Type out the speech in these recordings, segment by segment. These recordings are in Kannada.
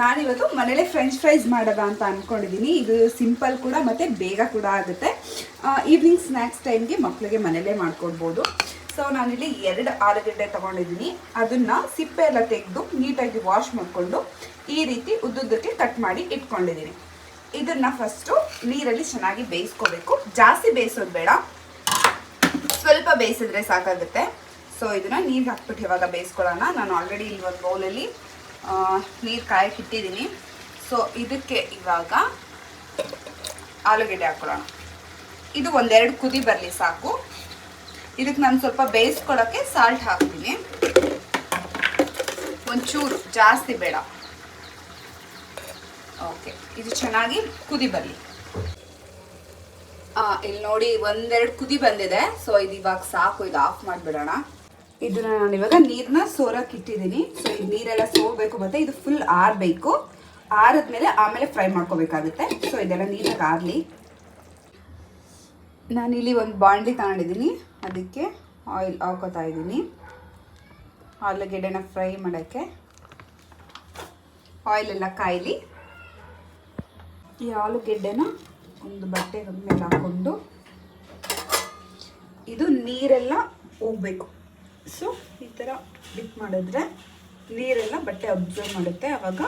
ನಾನಿವತ್ತು ಮನೇಲೆ ಫ್ರೆಂಚ್ ಫ್ರೈಸ್ ಮಾಡೋದ ಅಂತ ಅಂದ್ಕೊಂಡಿದ್ದೀನಿ ಇದು ಸಿಂಪಲ್ ಕೂಡ ಮತ್ತು ಬೇಗ ಕೂಡ ಆಗುತ್ತೆ. ಈವ್ನಿಂಗ್ ಸ್ನ್ಯಾಕ್ಸ್ ಟೈಮ್ಗೆ ಮಕ್ಕಳಿಗೆ ಮನೇಲೇ ಮಾಡ್ಕೊಡ್ಬೋದು. ಸೊ ನಾನಿಲ್ಲಿ ಎರಡು ಆಲೂಗಡ್ಡೆ ತೊಗೊಂಡಿದ್ದೀನಿ ಅದನ್ನು ಸಿಪ್ಪೆ ಎಲ್ಲ ತೆಗೆದು ನೀಟಾಗಿ ವಾಶ್ ಮಾಡಿಕೊಂಡು ಈ ರೀತಿ ಉದ್ದುದ್ದಕ್ಕೆ ಕಟ್ ಮಾಡಿ ಇಟ್ಕೊಂಡಿದ್ದೀನಿ ಇದನ್ನು ಫಸ್ಟು ನೀರಲ್ಲಿ ಚೆನ್ನಾಗಿ ಬೇಯಿಸ್ಕೋಬೇಕು. ಜಾಸ್ತಿ ಬೇಯಿಸೋದು ಬೇಡ. ಸ್ವಲ್ಪ ಬೇಯಿಸಿದ್ರೆ ಸಾಕಾಗುತ್ತೆ. ಸೊ ಇದನ್ನು ನೀರು ಹಾಕ್ಬಿಟ್ಟು ಇವಾಗ ಬೇಯಿಸ್ಕೊಳ್ಳೋಣ. ನಾನು ಆಲ್ರೆಡಿ ಇಲ್ಲಿ ಒಂದು ಬೌಲಲ್ಲಿ ನೀರು ಕಾಯಕ್ಕೆ ಇಟ್ಟಿದ್ದೀನಿ. ಸೊ ಇದಕ್ಕೆ ಇವಾಗ ಆಲೂಗೆಡ್ಡೆ ಹಾಕ್ಕೊಳ್ಳೋಣ ಇದು ಒಂದೆರಡು ಕುದಿ ಬರಲಿ ಸಾಕು. ಇದಕ್ಕೆ ನಾನು ಸ್ವಲ್ಪ ಬೇಯಿಸ್ಕೊಳ್ಳೋಕ್ಕೆ ಸಾಲ್ಟ್ ಹಾಕ್ತೀನಿ. ಒಂಚೂರು, ಜಾಸ್ತಿ ಬೇಡ. ಓಕೆ ಇದು ಚೆನ್ನಾಗಿ ಕುದಿ ಬರಲಿ. ಇಲ್ಲಿ ನೋಡಿ ಒಂದೆರಡು ಕುದಿ ಬಂದಿದೆ. ಸೊ ಇದು ಇವಾಗ ಸಾಕು, ಇದು ಆಫ್ ಮಾಡಿಬಿಡೋಣ. ಇದನ್ನ ನಾನು ಇವಾಗ ನೀರನ್ನ ಸೋರಕ್ಕೆ ಇಟ್ಟಿದ್ದೀನಿ. ಸೊ ಇದು ನೀರೆಲ್ಲ ಸೋರ್ಬೇಕು ಮತ್ತೆ ಇದು ಫುಲ್ ಆರಬೇಕು. ಆರದ್ಮೇಲೆ ಆಮೇಲೆ ಫ್ರೈ ಮಾಡ್ಕೋಬೇಕಾಗುತ್ತೆ. ಸೊ ಇದೆಲ್ಲ ನೀರಾಗಿ ಆರಲಿ. ನಾನಿಲ್ಲಿ ಒಂದು ಬಾಣಲಿ ತಗೊಂಡಿದ್ದೀನಿ. ಅದಕ್ಕೆ ಆಯಿಲ್ ಹಾಕೋತಾ ಇದ್ದೀನಿ. ಆಲೂಗೆಡ್ಡೆನ ಫ್ರೈ ಮಾಡೋಕ್ಕೆ. ಆಯಿಲೆಲ್ಲ ಕಾಯಲಿ. ಈ ಆಲೂಗೆಡ್ಡೆನ ಒಂದು ಬಟ್ಟೆ ಮೇಲೆ ಹಾಕ್ಕೊಂಡು ಇದು ನೀರೆಲ್ಲ ಹೋಗ್ಬೇಕು. ಸೊ ಈ ಥರ ಡಿಪ್ ಮಾಡಿದ್ರೆ ನೀರೆಲ್ಲ ಬಟ್ಟೆ ಅಬ್ಸರ್ವ್ ಮಾಡುತ್ತೆ. ಆವಾಗ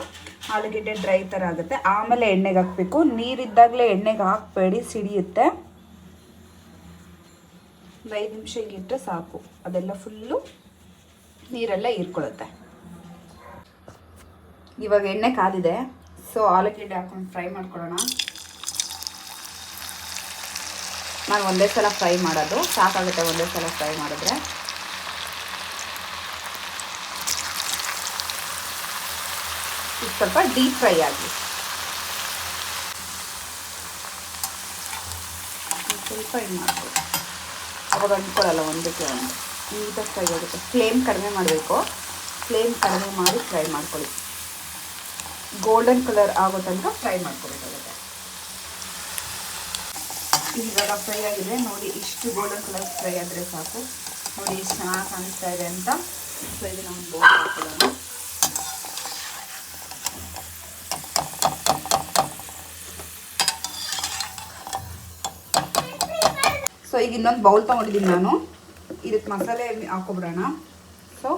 ಆಲೂಗೆಡ್ಡೆ ಡ್ರೈ ಥರ ಆಗುತ್ತೆ. ಆಮೇಲೆ ಎಣ್ಣೆಗೆ ಹಾಕಬೇಕು. ನೀರಿದ್ದಾಗಲೇ ಎಣ್ಣೆಗೆ ಹಾಕಬೇಡಿ, ಸಿಡಿಯುತ್ತೆ. ಒಂದು ಐದು ನಿಮಿಷ ಇಟ್ಟರೆ ಸಾಕು. ಅದೆಲ್ಲ ಫುಲ್ಲು ನೀರೆಲ್ಲ ಹೀರ್ಕೊಳ್ಳುತ್ತೆ. ಇವಾಗ ಎಣ್ಣೆ ಕಾದಿದೆ. ಸೊ ಆಲೂಗೆಡ್ಡೆ ಹಾಕೊಂಡು ಫ್ರೈ ಮಾಡ್ಕೊಳ್ಳೋಣ. ನಾನು ಒಂದೇ ಸಲ ಫ್ರೈ ಮಾಡೋದು. ಸಾಕಾಗುತ್ತೆ ಒಂದೇ ಸಲ ಫ್ರೈ ಮಾಡಿದ್ರೆ. ಇದು ಸ್ವಲ್ಪ ಡೀಪ್ ಫ್ರೈ ಆಗಲಿ ಸ್ವಲ್ಪ ಇದು ಮಾಡ್ಬೋದು. ಅವಾಗ ಅಂದ್ಕೊಳ್ಳಲ್ಲ ಒಂದಕ್ಕೆ ಒಂದು. ನೀಟಾಗಿ ಫ್ರೈ ಆಗುತ್ತೆ. ಫ್ಲೇಮ್ ಕಡಿಮೆ ಮಾಡಬೇಕು. ಫ್ಲೇಮ್ ಕಡಿಮೆ ಮಾಡಿ ಫ್ರೈ ಮಾಡ್ಕೊಳ್ಳಿ. ಗೋಲ್ಡನ್ ಕಲರ್ ಆಗೋ ತನಕ ಫ್ರೈ ಮಾಡ್ಕೊಬೇಕಾಗುತ್ತೆ ಇವಾಗ ಫ್ರೈ ಆಗಿದೆ. ನೋಡಿ, ಇಷ್ಟು ಗೋಲ್ಡನ್ ಕಲರ್ ಫ್ರೈ ಆದರೆ ಸಾಕು. ನೋಡಿ, ಎಷ್ಟು ಚೆನ್ನಾಗಿ ಕಾಣಿಸ್ತಾ ಇದೆ ಅಂತ. ಸೊ ಇದು ನಾವು ಬೋಲ್ ಹಾಕೊಳ್ಳೋಣ ಸೊ ಈಗ ಇನ್ನೊಂದು ಬೌಲ್ ತೊಗೊಂಡಿದ್ದೀನಿ ನಾನು. ಇದಕ್ಕೆ ಮಸಾಲೆ ಹಾಕೊಬಿಡೋಣ. ಸೊ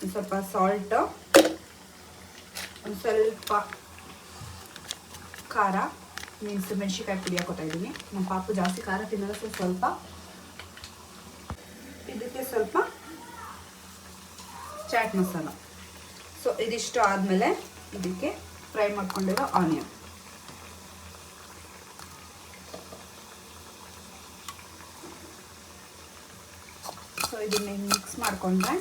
ಒಂದು ಸ್ವಲ್ಪ ಸಾಲ್ಟು ಒಂದು ಸ್ವಲ್ಪ ಖಾರ, ಮೀನ್ಸ್ ಮೆಣಸಿನ್ಕಾಯಿ ಪುಡಿ ಹಾಕೋತಾ ಇದ್ದೀನಿ. ನಮ್ಮ ಪಾಪು ಜಾಸ್ತಿ ಖಾರ ತಿನ್ನೋದು ಸೊ ಸ್ವಲ್ಪ ಇದಕ್ಕೆ ಸ್ವಲ್ಪ ಚಾಟ್ ಮಸಾಲ. ಸೊ ಇದಿಷ್ಟು ಆದಮೇಲೆ ಇದಕ್ಕೆ ಫ್ರೈ ಮಾಡ್ಕೊಂಡಿರೋ ಆನಿಯನ್. ಇದನ್ನ ಮಿಕ್ಸ್ ಮಾಡಿಕೊಂಡ್ರೆ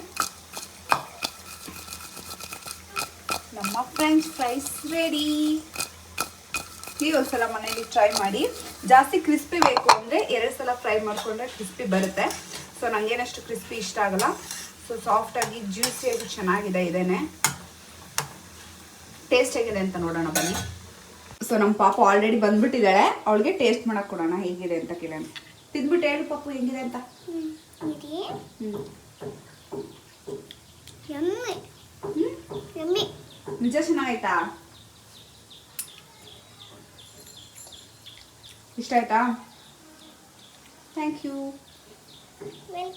ನಮ್ಮ ಫ್ರೆಂಚ್ ಫ್ರೈಸ್ ರೆಡಿ ನೀವು ಒಂದ್ಸಲ ಮನೆಯಲ್ಲಿ ಟ್ರೈ ಮಾಡಿ. ಜಾಸ್ತಿ ಕ್ರಿಸ್ಪಿ ಬೇಕು ಅಂದರೆ ಎರಡು ಸಲ ಫ್ರೈ ಮಾಡಿಕೊಂಡ್ರೆ ಕ್ರಿಸ್ಪಿ ಬರುತ್ತೆ. ಸೊ ನನಗೇನಷ್ಟು ಕ್ರಿಸ್ಪಿ ಇಷ್ಟ ಆಗಲ್ಲ. ಸೊ ಸಾಫ್ಟಾಗಿ ಜ್ಯೂಸಿಯಾಗಿ ಚೆನ್ನಾಗಿದೆ ಇದೇನೆ ಟೇಸ್ಟ್ ಹೇಗಿದೆ ಅಂತ ನೋಡೋಣ ಬನ್ನಿ. ಸೊ ನಮ್ಮ ಪಾಪ ಆಲ್ರೆಡಿ ಬಂದ್ಬಿಟ್ಟಿದ್ದಾಳೆ. ಅವಳಿಗೆ ಟೇಸ್ಟ್ ಮಾಡೋಕ್ಕೆ ಕೊಡೋಣ. ಹೇಗಿದೆ ಅಂತ ಕೇಳೋಣ. ತಿಂದ್ಬಿಟ್ಟು ಹೇಳು ಪಾಪು, ಹೆಂಗಿದೆ ಅಂತ? ಹ್ಞೂ ಯಮ್ಮಿ ಯಮ್ಮಿ ನಿಜ ಚೆನ್ನಾಗಾಯ್ತಾ ಇಷ್ಟ ಆಯ್ತಾ? Thank you